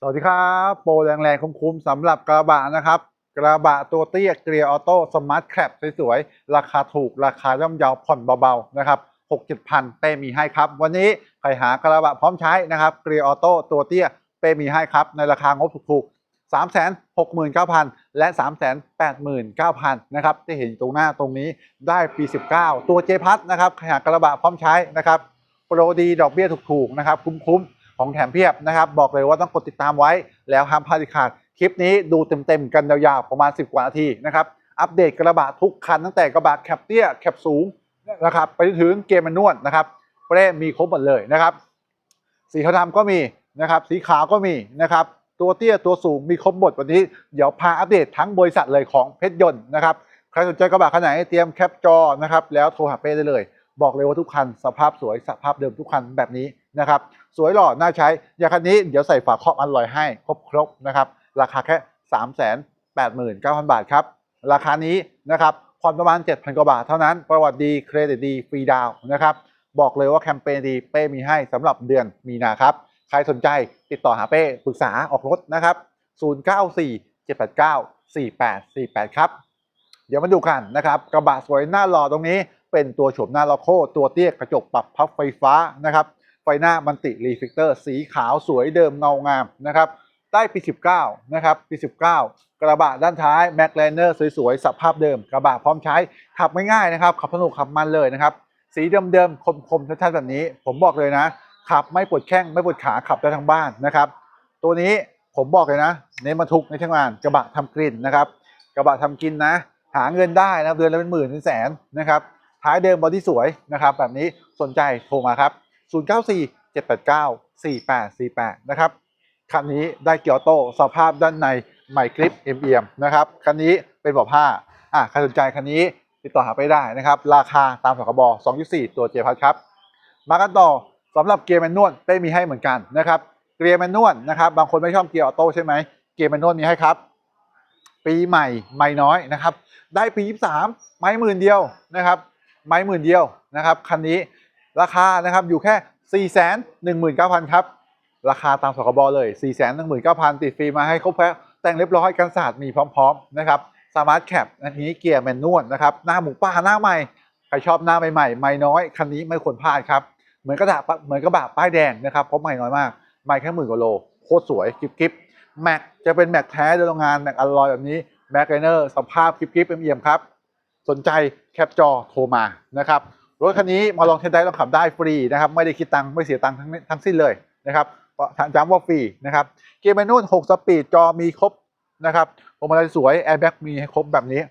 สวัสดีครับ โปรแรงๆคุ้มๆสำหรับกระบะนะครับ กระบะตัวเตี้ยเกียร์ออโต้สมาร์ทแคปสวยๆ ราคาถูกราคาย่อมเยาผ่อนเบาๆนะครับหกเจ็ดพันเป้มีให้ครับ วันนี้ใครหากระบะพร้อมใช้นะครับเกียร์ออโต้ตัวเตี้ยเป้มีให้ครับ ในราคางบถูกๆ3 6 9 0 0 0และ3 8 9 0 0 0นเก้าพันนะครับที่เห็นตรงหน้าตรงนี้ได้ปี19ตัวเจพัทนะครับใครหากระบะพร้อมใช้นะครับโปรดีดอกเบี้ยถูกๆนะครับคุ้มๆ ของแถมเพียบนะครับ บอกเลยว่าต้องกดติดตามไว้ แล้วห้ามพลาดขาดคลิปนี้ดูเต็มๆกันยาวๆประมาณ 10 กว่านาทีนะครับ อัปเดตกระบะทุกคันตั้งแต่กระบะแคปเตี้ยแคปสูงนะครับไปจนถึงเกมมันนวดนะครับเปรมีครบหมดเลยนะครับ สีเขาดำก็มีนะครับ สีขาวก็มีนะครับ ตัวเตี้ยตัวสูงมีครบหมดวันนี้ เดี๋ยวพาอัปเดตทั้งบริษัทเลยของเพชรยนต์นะครับใครสนใจกระบะคันไหนเตรียมแคปจอนะครับแล้วโทรหาเป้ได้เลย บอกเลยว่าทุกคันสภาพสวยสภาพเดิมทุกคันแบบนี้ นะครับสวยหล่อน่าใช้อย่างคันนี้เดี๋ยวใส่ฝาครอบอันลอยให้ครบครบนะครับราคาแค่ 3 8 9 0 0 0 บาทครับราคานี้นะครับผ่อนประมาณ 7,000 กว่าบาทเท่านั้น ประวัติดีเครดิตดีฟรีดาวนะครับบอกเลยว่าแคมเปญดีเป้มีให้สำหรับเดือนมีนาครับใครสนใจติดต่อหาเป้ปรึกษาออกรถนะครับ 094 789 4848 ครับ เดี๋ยวมาดูกันนะครับกระบะสวยหน้าหล่อตรงนี้เป็นตัวโฉมหน้าลอโคตัวเตี้ยกระจกปรับพับไฟฟ้านะครับ ไฟหน้ามันติรีเฟกเตอร์สีขาวสวยเดิมเงางามนะครับได้ปี 19 นะครับ ปี 19 กระบะด้านท้ายแม็กไลเนอร์สวยๆสภาพเดิม กระบะพร้อมใช้ขับง่ายๆนะครับ ขับสนุกขับมันเลยนะครับ สีเดิมๆคมๆชัดๆแบบนี้ ผมบอกเลยนะ ขับไม่ปวดแข้งไม่ปวดขาขับได้ทั้งบ้านนะครับ ตัวนี้ผมบอกเลยนะเน้นบรรทุกในทั้งงานกระบะทำกลิ่นนะครับ กระบะทำกินนะ หาเงินได้นะเดือนละเป็นหมื่นเป็นแสนนะครับท้ายเดิมบอดี้สวยนะครับ แบบนี้สนใจโทรมาครับ 094 789 4848 นะครับ คันนี้ได้เกียร์โตสภาพด้านในใหม่คลิปเอ็มนะครับ คันนี้เป็นบาะผ้าอะใครสนใจคันนี้ติดต่อหาไปได้นะครับ ราคาตามสคบ2.4 ตัวเจพัทครับ มากันต่อสำหรับเกียร์แมนนวลได้มีให้เหมือนกันนะครับเกียร์แมนนวลนะครับบางคนไม่ชอบเกียร์ออโต้ใช่ไหมเกียร์แมนนวลมีให้ครับ ปีใหม่ไม่น้อยนะครับ ได้ปี 23 ไม้หมื่นเดียวนะครับ ไม้หมื่นเดียวนะครับคันนี้ ราคานะครับอยู่แค่ 4 1 9 0 0 0 ครับ ราคาตามสคบเลย 4 1 9 0 0 0 ติดฟรีมาให้ครบแพ้แต่งเรียบร้อยกันศาสตร์มีพร้อมๆนะครับสมาร์ทแคปอันนี้เกียร์แมนนวลนะครับหน้าหมูป่าหน้าใหม่ ใครชอบหน้าใหม่ๆไม่น้อยคันนี้ไม่ควรพลาดครับ เหมือนกระดาษเหมือนกระบะป้ายแดงนะครับเพราะไม่น้อยมากไม่แค่หมื่นกว่าโลโคตรสวยกิบกิบแม็กจะเป็นแม็กแท้โดยโรงงานแม็กอลลอยแบบนี้แม็กไลเนอร์สภาพกิบกิบเอี่ยมๆครับ สนใจแคปจอโทรมานะครับ รถคันนี้มาลองเทสได้ลองขับได้ฟรีนะครับไม่ได้คิดตังค์ไม่เสียตังค์ทั้งทั้งสิ้นเลยนะครับย้ำว่าฟรีนะครับเกียร์แมนนวล6สปีดจอมีครบนะครับพวงมาลัยสวยแอร์แบ็กมีให้ครบแบบนี้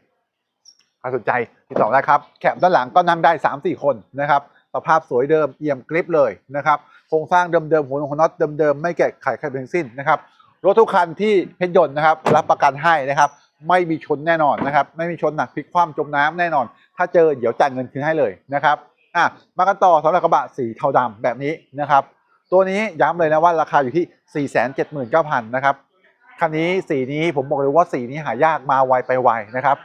ใครสนใจติดต่อได้ครับแคปด้านหลังก็นั่งได้ 3-4 คนนะครับสภาพสวยเดิมเอี่ยมกริปเลยนะครับโครงสร้างเดิมๆหัวของน็อตเดิมๆไม่แกะไขใครเป็นสิ้นนะครับรถทุกคันที่เพชรยนต์นะครับ รับประกันให้นะครับ ไม่มีชนแน่นอนนะครับ ไม่มีชนหนักพลิกคว่ำจมน้ำแน่นอน ถ้าเจอเดี๋ยวจ่ายเงินคืนให้เลยนะครับอะมากันต่อสำหรับกระบะสีเทาดำแบบนี้นะครับ ตัวนี้ย้ำเลยนะว่าราคาอยู่ที่ 479,000นะครับคันนี้สีนี้ผมบอกเลยว่าสีนี้หายากมาไวไปไวนะครับ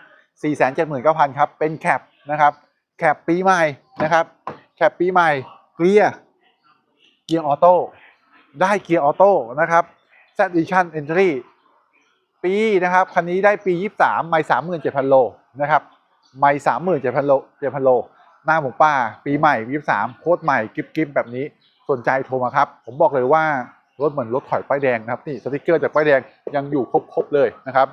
479,000ครับเป็นแคปนะครับแคปปีใหม่นะครับแคปปีใหม่เกียร์เกียร์ออโต้ได้เกียร์ออโต้นะครับ Z Edition Entry ปีนะครับคันนี้ได้ปี 23 ไม่37,000โลนะครับไม่37,000โล7,000โล หน้าหมูป่าปีใหม่23โคตรใหม่กิฟกิฟแบบนี้สนใจโทรมาครับ ผมบอกเลยว่ารถเหมือนรถถอยป้ายแดงนะครับนี่สติกเกอร์จากป้ายแดงยังอยู่ครบๆเลยนะครับ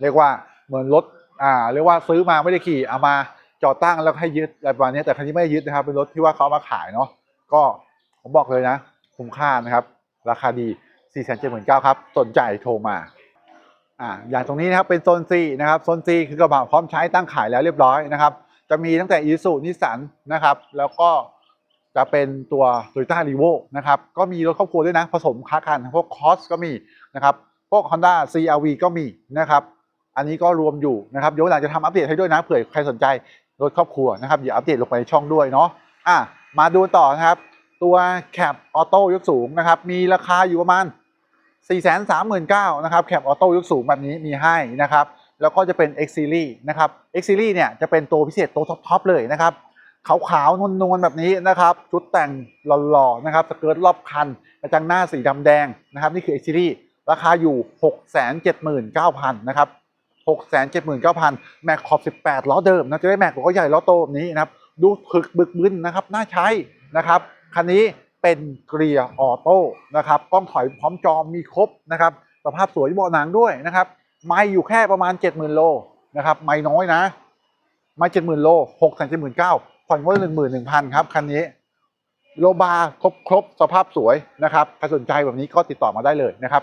เรียกว่าเหมือนรถอ่าเรียกว่าซื้อมาไม่ได้ขี่เอามาจอดตั้งแล้วให้ยึดอะไรประมาณนี้แต่คันนี้ไม่ได้ยึดนะครับ เป็นรถที่ว่าเขาเอามาขายเนาะก็ผมบอกเลยนะ คุ้มค่านะครับ ราคาดี 4 7 9 0 0 0ครับสนใจโทรมา อ่าอย่างตรงนี้นะครับเป็นโซน C นะครับโซน C คือกระบะพร้อมใช้ตั้งขายแล้วเรียบร้อยนะครับ จะมีตั้งแต่ i s u นิสันนะครับ แล้วก็จะเป็นตัว Toyota r e v o นะครับ ก็มีรถครอบครัวด้วยนะ ผสมค้ากันพวก Cross ก็มีนะครับ พวก Honda CRV ก็มีนะครับ อันนี้ก็รวมอยู่นะครับเดี๋ยวหลังจะทำอัปเดตให้ด้วยนะเผื่อใครสนใจรถครอบครัวนะครับเดี๋ยวอัปเดตลงไปในช่องด้วยเนาะอะมาดูต่อนะครับ ตัวแคปออโต้ยกสูงนะครับ มีราคาอยู่ประมาณ 4 3 9 0 0 0นะครับแคปออโต้ยกสูงแบบนี้มีให้นะครับแล้วก็จะเป็น X Series นะครับ X Series เนี่ยจะเป็นตัวพิเศษตัวท็อปๆเลยนะครับขาวๆนวลๆแบบนี้นะครับชุดแต่งหล่อๆนะครับสเกิร์ตรอบคันกระจังหน้าสีดำแดงนะครับนี่คือ X Series ราคาอยู่ 679,000นะครับ679,000แม็กขอบ 18 ล้อเดิมนะจะได้แม็กล้อใหญ่ล้อโตแบบนี้นะครับดูถึกบึกบึนนะครับน่าใช้นะครับคันนี้ เป็นเกียร์ออโต้นะครับกล้องถอยพร้อมจอมีครบนะครับสภาพสวยเบาะหนังด้วยนะครับไม่อยู่แค่ประมาณ 70,000 โลนะครับไม่น้อยนะ ไม่70,000โล6 7 9 0 0 0ผ่อนงวด11,000ครับคันนี้โลบาครบครบสภาพสวยนะครับใครสนใจแบบนี้ก็ติดต่อมาได้เลยนะครับ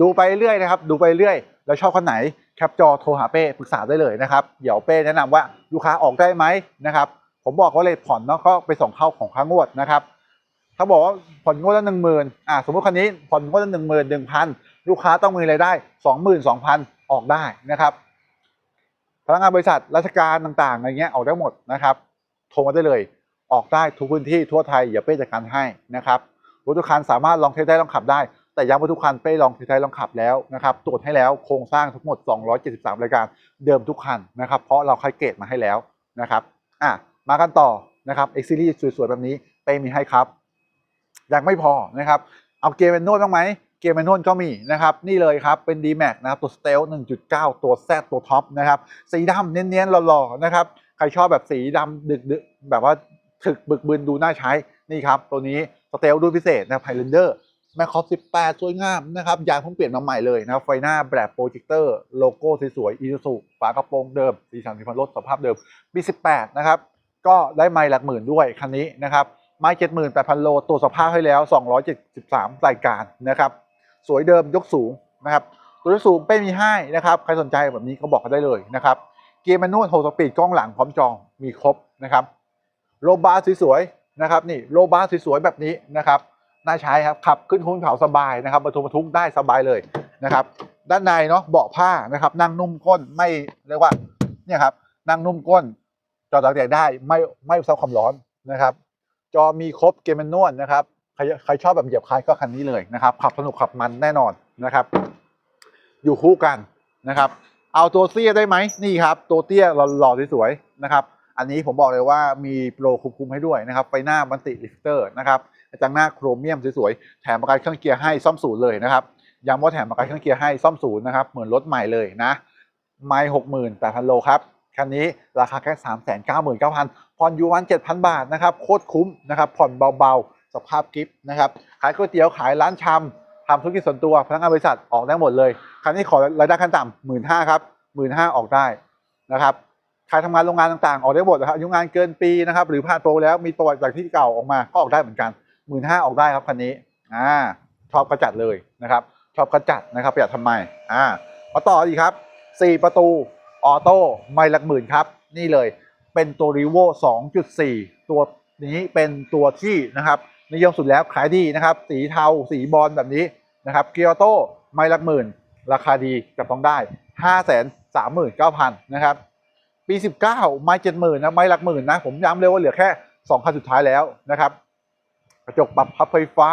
ดูไปเรื่อยนะครับ ดูไปเรื่อย แล้วชอบคันไหนแคปจอโทรหาเป้ปรึกษาได้เลยนะครับ เดี๋ยวเป้แนะนำว่าลูกค้าออกได้ไหมนะครับ ผมบอกว่าเลยผ่อนเนาะก็ไปส่งเข้าของค้างวดนะครับ ถ้าบอกว่าผ่อนงวดละหนึ่งหมื่นอ่าสมมติคันนี้ผ่อนงวดละหนึ่งหมื่นหนึ่งพันลูกค้าต้องมีรายได้สองหมื่นสองพันออกได้นะครับพนักงานบริษัทราชการต่างๆอะไรเงี้ยออกได้หมดนะครับโทรมาได้เลยออกได้ทุกพื้นที่ทั่วไทยอย่าเป้จัดการให้นะครับรถทุกคันสามารถลองเทสได้ลองขับได้ แต่ย้ำว่าทุกคันเป้ลองเทสได้ลองขับแล้วนะครับตรวจให้แล้วโครงสร้างทั้งหมด 273 รายการเดิมทุกคันนะครับ เพราะเราคัดเกรดมาให้แล้วนะครับอะมากันต่อนะครับ X Series สวยๆแบบนี้เป้มีให้ครับ ยังไม่พอนะครับ เอาเกมเป็นนวดบ้างไหมเกมเป็นนวดก็มีนะครับ นี่เลยครับเป็น D Max นะครับตัว Stealth 1.9 ตัว Z ตัวท็อปนะครับ สีดำเนียนๆหล่อๆนะครับ ใครชอบแบบสีดำดึกๆ แบบว่าถึกบึกบึนดูน่าใช้นี่ครับ ตัวนี้ Stealth รุ่นพิเศษนะ Highlander แมคคอป18 สวยงามนะครับยางเพิ่งเปลี่ยนมาใหม่เลยนะครับไฟหน้าแบบโปรเจคเตอร์โลโก้สวยๆอีซูซูฝากระโปรงเดิมสีสันสีพันรถสภาพเดิมปี18นะครับก็ได้ไมล์หลักหมื่นด้วยคันนี้นะครับ ไม้78,000โลตรวจสภาพให้แล้ว273รายการนะครับ สวยเดิมยกสูงนะครับ ตัวยกสูงเป้มีให้นะครับ ใครสนใจแบบนี้ก็บอกกันได้เลยนะครับ เกียร์แมนนวลโฮสปีดกล้องหลังพร้อมจองมีครบนะครับโลบาร์สวยๆนะครับนี่โลบาร์สวยๆแบบนี้นะครับน่าใช้ครับขับขึ้นคุ้นเขาสบายนะครับบรรทุกบรรทุกได้สบายเลยนะครับ ด้านในเนาะเบาะผ้านะครับ นั่งนุ่มก้นไม่เรียกว่าเนี่ยครับนั่งนุ่มก้นจอดตากแดดได้ไม่ไม่ซับความร้อนนะครับ จอมีครบเกมแมนนวลนะครับใครใครชอบแบบเหยียบคลายก็คันนี้เลยนะครับ ขับสนุกขับมันแน่นอนนะครับ อยู่คู่กันนะครับ เอาตัวเตี้ยได้ไหมนี่ครับ ตัวเตี้ยหล่อๆสวยๆนะครับ อันนี้ผมบอกเลยว่ามีโปรคุมๆให้ด้วยนะครับ ไฟหน้าบันติลิฟเตอร์นะครับกระจังหน้าโครเมียมสวยๆ แถมประกันเครื่องเกียร์ให้ซ่อมศูนย์เลยนะครับ ย้ำว่าแถมประกันเครื่องเกียร์ให้ซ่อมศูนย์นะครับ เหมือนรถใหม่เลยนะ ไม่หกหมื่นแปดพันโลครับ คันนี้ราคาแค่สามแสนเก้าหมื่นเก้าพันผ่อนอยู่วันเจ็ดพันบาทนะครับโคตรคุ้มนะครับผ่อนเบาๆ สภาพกิฟต์นะครับขายก๋วยเตี๋ยวขายร้านชำทำธุรกิจส่วนตัวพนักงานบริษัทออกได้หมดเลย คันนี้ขอรายได้ขั้นต่ำหมื่นห้าครับหมื่นห้าออกได้นะครับใครทำงานโรงงานต่างๆ ออกได้หมดนะครับอายุงานเกินปีนะครับหรือผ่านโปรแล้วมีประวัติจากที่เก่าออกมาก็ออกได้เหมือนกันหมื่นห้าออกได้ครับคันนี้อ่าชอบกระจัดเลยนะครับชอบกระจัดนะครับประหยัดทำไมอ่ามาต่ออีกครับ 4 ประตู ออโต้ไม่หลักหมื่นครับ นี่เลยเป็นตัว r ีโว2.4 ตัวนี้เป็นตัวที่นะครับนิยมสุดแล้วขายดีนะครับ สีเทาสีบอลแบบนี้นะครับเกียร์โต้ไม่หลักหมื่น ราคาดีจับต้องได้ 5 3 9 0 0 0นะครับ ปี 19 ไม่เจ็ดหมื่นนะไม่หลักหมื่นนะ ผมย้ำเลยว่าเหลือแค่2คันสุดท้ายแล้วนะครับ กระจกปรับพับไฟฟ้า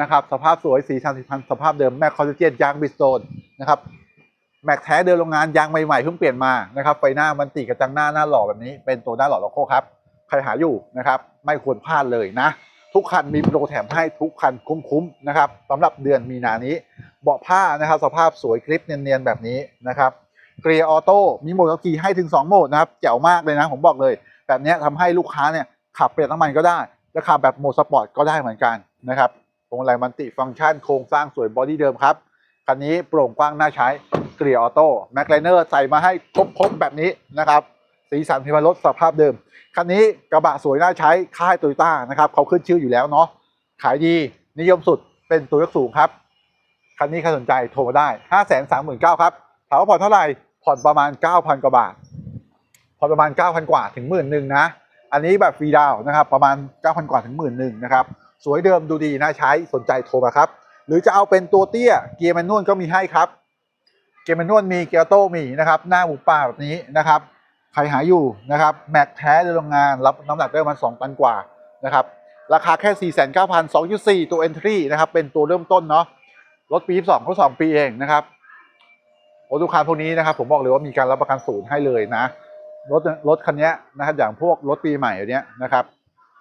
นะครับ สภาพสวยสีชันสีพันสภาพเดิมแม็กคอนเจนยางบิสโตนนะครับ แม็กแท้เดินโรงงานยางใหม่ๆเพิ่งเปลี่ยนมานะครับไฟหน้ามันติกระจังหน้าหน้าหล่อแบบนี้ เป็นตัวหน้าหล่อโลโก้ครับใครหาอยู่นะครับไม่ควรพลาดเลยนะ ทุกคันมีโปรแถมให้ทุกคันคุ้มๆนะครับสำหรับเดือนมีนานี้ เบาะผ้านะครับสภาพสวยคลิปเนียนๆแบบนี้นะครับเกียร์ออโต้มีโหมดขับขี่ให้ถึง 2 โหมดนะครับแจ๋วมากเลยนะผมบอกเลย แบบนี้ยทำให้ลูกค้าเนี่ยขับเปลี่ยนน้ำมันก็ได้และขับแบบโหมดสปอร์ตก็ได้เหมือนกันนะครับพวงมาลัยมันติฟังก์ชันโครงสร้างสวยบอดี้เดิมครับคันนี้โปร่งกว้างน่าใช้ เกียร์ออโต้แม็กไลเนอร์ใส่มาให้ครบๆแบบนี้นะครับ สีสันพิมพ์รถสภาพเดิม คันนี้กระบะสวยน่าใช้ค่ายโตโยต้านะครับเขาขึ้นชื่ออยู่แล้วเนาะขายดีนิยมสุดเป็นตัวยกสูงครับ คันนี้ใครสนใจโทรมาได้ 5 3 9 0 0 0ครับถามว่าผ่อนเท่าไหร่ผ่อนประมาณ 9,000 กว่าบาท ผ่อนประมาณ 9,000 กว่าถึงหมื่นหนึ่งนะ อันนี้แบบฟรีดาวน์นะครับประมาณ 9,000 กว่าถึงหมื่นหนึ่งนะครับสวยเดิมดูดีน่าใช้สนใจโทรมาครับ หรือจะเอาเป็นตัวเตี้ยเกียร์แมนนวลก็มีให้ครับ เกียร์แมนนวลมีเกียร์โต้มีนะครับ หน้าหมูป่าแบบนี้นะครับ ใครหาอยู่นะครับ แม็กแท้ในโรงงานรับน้ำหนักได้ประมาณ2ตันกว่านะครับ ราคาแค่ 49,000 2.4 ตัว entry นะครับ เป็นตัวเริ่มต้นเนาะ รถปี 22เขา2ปีเองนะครับโอ้ลูกค้าพวกนี้นะครับ ผมบอกเลยว่ามีการรับประกันศูนย์ให้เลยนะ รถรถคันนี้นะครับอย่างพวกรถปีใหม่อย่างเนี้ยนะครับ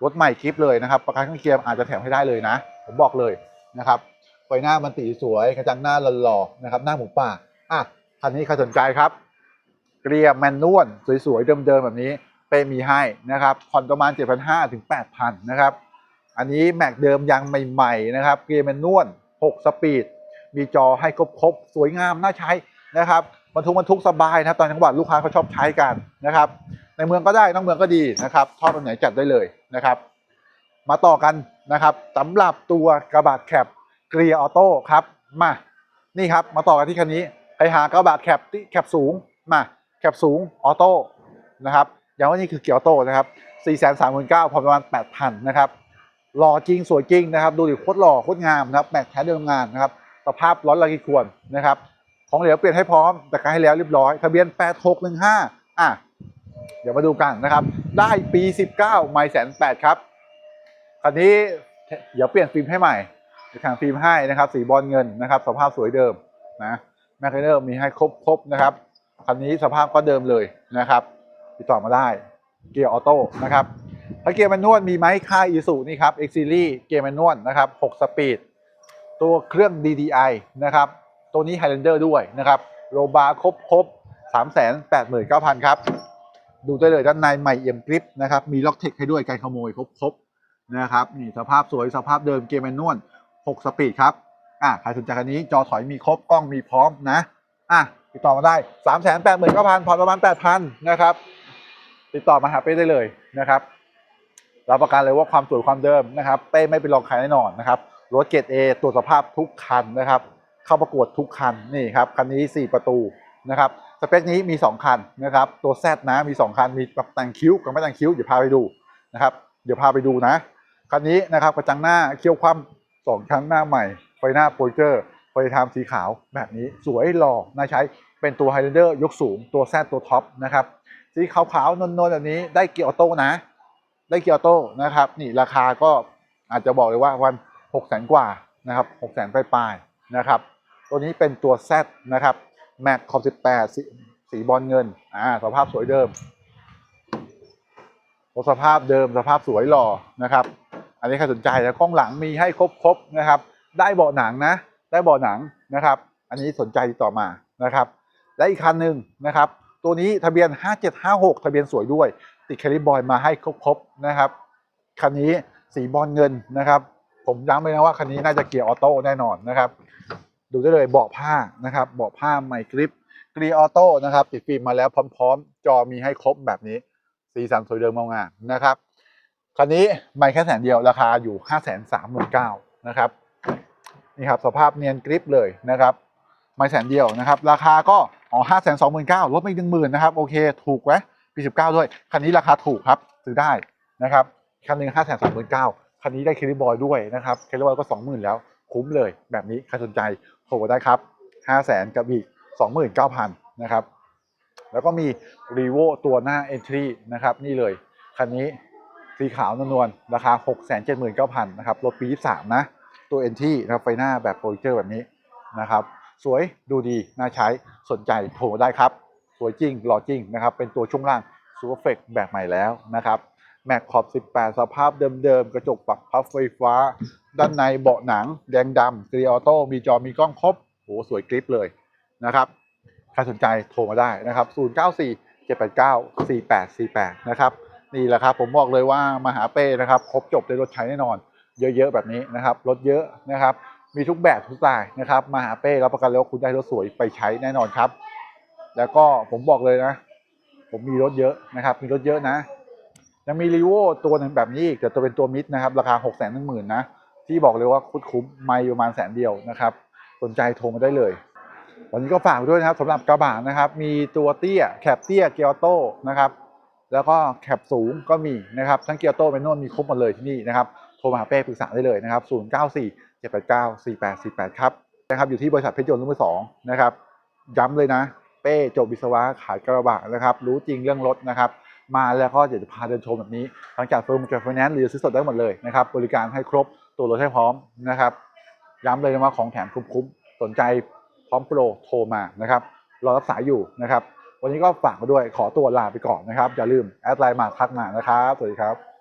รถใหม่คลิปเลยนะครับ ประกันข้างเคียงอาจจะแถมให้ได้เลยนะ ผมบอกเลยนะครับ ไฟหน้ามันตีสวย กระจังหน้าหล่อๆนะครับ หน้าหมูป่า อะคันนี้ใครสนใจครับ เกลียร์แมนนวลสวยๆ เดิมๆ แบบนี้เป้มีให้นะครับผ่อนประมาณ 7,500ถึง8,000นะครับ อันนี้แม็กเดิมยังใหม่ๆนะครับ เกียร์แมนนวล6 สปีด มีจอให้ครบๆ สวยงามน่าใช้นะครับบรรทุกบรรทุกสบายนะครับตอนจังหวัดลูกค้าเขาชอบใช้กันนะครับ ในเมืองก็ได้นอกเมืองก็ดีนะครับชอบตรงไหนจัดได้เลยนะครับ มาต่อกันนะครับสำหรับตัวกระบะแคปเกียร์ออโต้ครับมานี่ครับมาต่อกันที่คันนี้ หากระบะแคปที่แคปสูงมาแคปสูงออโต้นะครับอย่างว่านี่คือเกียร์ออโต้นะครับ4 3 9 0 0 0พอประมาณ 8,000นะครับหล่อจริงสวยจริงนะครับ ดูดิโคตรหล่อโคตรงามนะครับแม็กแท้เดิมงานนะครับสภาพร้อนระกิควรนะครับ ของเหลวเปลี่ยนให้พร้อมแต่การให้แล้วเรียบร้อย ทะเบียน 8615 อะ เดี๋ยวมาดูกันนะครับ ได้ปี 19 ไม่แสนแปดครับ คันนี้เดี๋ยวเปลี่ยนฟิล์มให้ใหม่จะทางฟิล์มให้นะครับ สีบอลเงินนะครับ สภาพสวยเดิมนะ แมคเนอร์มีให้ครบครบนะครับคันนี้สภาพก็เดิมเลยนะครับ ติดต่อมาได้เกียร์ออโต้นะครับถ้าเกียร์แมนนวลมีไหมค่ายอีสุนี่ครับ X Series เกียร์แมนนวลนะครับ6สปีด ตัวเครื่อง DDI นะครับ ตัวนี้ Highlander ด้วยนะครับโลบาร์ครบครบ389,000 ครับ ดูได้เลยด้านในใหม่เอี่ยมกริปนะครับ มีล็อกเทคให้ด้วยการขโมยครบครบนะครับนี่สภาพสวยสภาพเดิมเกียร์แมนนวล6สปีดครับ อะใครสนใจคันนี้จอถอยมีครบกล้องมีพร้อมนะอะติดต่อมาได้389,000ผ่อนประมาณ8,000นนะครับ ติดต่อมาหาเป้ได้เลยนะครับรับประกันเลยว่าความสวยความเดิมนะครับ เป้ไม่เป็นรองใครแน่นอนนะครับรถเกรดเอตรวจสภาพทุกคันนะครับ เข้าประกวดทุกคันนี่ครับคันนี้ 4 ประตูนะครับสเปคนี้มี 2 คันนะครับ ตัวแซดนะมี 2 คันมีแบบแต่งคิ้วกับไม่แต่งคิ้วเดี๋ยวพาไปดูนะครับเดี๋ยวพาไปดูนะคันนี้นะครับกระจังหน้าเคี้ยวคว่ำสองชั้นหน้าใหม่ ฟหน้าโปรเจอร์ไฟทามสีขาวแบบนี้สวยหล่อน่าใช้เป็นตัวไฮเดอร์ยกสูงตัวแซดตัวท็อปนะครับสีขาวๆนวลๆแบบนี้ได้เกียร์ออโต้นะ ได้เกียร์ออโต้นะครับ นี่ราคาก็อาจจะบอกเลยว่าวัน6กแสนกว่านะครับหกแสนปลายๆนะครับ ตัวนี้เป็นตัว Z นะครับแม็กคอม18 สีสีบอลเงินอ่าสภาพสวยเดิมสภาพเดิมสภาพสวยหล่อนะครับ อันนี้ใครสนใจแล้วกล้องหลังมีให้ครบๆนะครับ ได้เบาะหนังนะ ได้เบาะหนังนะครับ อันนี้สนใจติดต่อมานะครับ และอีกคันหนึ่งนะครับ ตัวนี้ทะเบียน 5756 ทะเบียนสวยด้วย ติดแคลิบอยมาให้ครบๆนะครับ คันนี้สีบอลเงินนะครับ ผมย้ำเลยนะว่าคันนี้น่าจะเกียร์ออโต้แน่นอนนะครับ ดูได้เลยเบาะผ้านะครับ เบาะผ้าใหม่กริปเกียร์ออโต้นะครับติดฟิล์มมาแล้วพร้อม ๆ จอมีให้ครบแบบนี้ สีสันสวยเดิมเงางามนะครับคันนี้ไม่แค่แสนเดียวราคาอยู่ 5 3 9 0 0 0นะครับ นี่ครับสภาพเนียนกริปเลยนะครับไม่แสนเดียวนะครับ ราคาก็อ๋อห้าแสนสองหมื่นเก้าลดไปหนึ่งหมื่นนะครับ โอเค ถูกไหมปีสิบเก้าด้วย คันนี้ราคาถูกครับ ซื้อได้นะครับ คันหนึ่งห้าแสนสองหมื่นเก้าคันนี้ได้เคลิบอยด้วยนะครับเคลิบอยก็สองหมื่นแล้ว คุ้มเลย แบบนี้ใครสนใจโทรได้ครับห้าแสนกับอีกสองหมื่นเก้าพันนะครับ แล้วก็มีรีโวตัวหน้า Entry นะครับ นี่เลย คันนี้สีขาวนวลๆราคา6 7 9 0 0 0นเก้าพันนะครับรถปี23นะ ตัว Entry นะครับไฟหน้าแบบโปรเจอร์แบบนี้นะครับ สวยดูดีน่าใช้สนใจโทรได้ครับ สวยจริงหล่อจริงนะครับ เป็นตัวช่วงล่างซูเปอร์เฟกแบบใหม่แล้วนะครับแม็กขอบ 18 สภาพเดิมๆ กระจกปรับพับไฟฟ้า ด้านในเบาะหนัง แดงดำเกียร์ออโต้มีจอมีกล้องครบโหสวยกริปเลยนะครับใครสนใจโทรมาได้นะครับ 094 789 4848 นะครับ นี่แหละครับผมบอกเลยว่ามาหาเป้นะครับ ครบจบในรถใช้แน่นอน เยอะๆแบบนี้นะครับรถเยอะนะครับ มีทุกแบบทุกสไตล์นะครับ มาหาเป้รับประกันเลยว่าคุณได้รถสวยไปใช้แน่นอนครับ แล้วก็ผมบอกเลยนะ ผมมีรถเยอะนะครับ มีรถเยอะนะ ยังมีรีโวตัวหนึ่งแบบนี้อีกแต่ตัวเป็นตัวมิดนะครับ ราคา6 1 0 0 0 0นะที่บอกเลยว่าคุ้มคุ้มไม่ประมาณแสนเดียวนะครับ สนใจโทรมาได้เลย วันนี้ก็ฝากด้วยนะครับสำหรับกระบะนะครับ มีตัวเตี้ยแคปเตี้ยเกียร์โต้นะครับแล้วก็แคปสูงก็มีนะครับ ทั้งเกียร์โต้แมนนวลมีครบหมดเลยที่นี่นะครับ ทรมาหาเป้ปรึกษาได้เลยนะครับ 094 789 4848 ครับนะครับอยู่ที่บริษัทเพชรยนต์รุ่นมือสองนะครับย้ำเลยนะ เป้จบวิศวะขายกระบะนะครับ รู้จริงเรื่องรถนะครับ มาแล้วก็อยากจะพาเดินชมแบบนี้ทั้งจากเฟิร์มจากไฟแนนซ์หรือซื้อสดได้หมดเลยนะครับบริการให้ครบตัวรถให้พร้อมนะครับ ย้ำเลยนะว่าของแถมคุ้มๆสนใจพร้อมโปรโทรมานะครับรอรับสายอยู่นะครับ วันนี้ก็ฝากไว้ด้วยขอตัวลาไปก่อนนะครับ อย่าลืมแอดไลน์มาทักมานะครับ สวัสดีครับ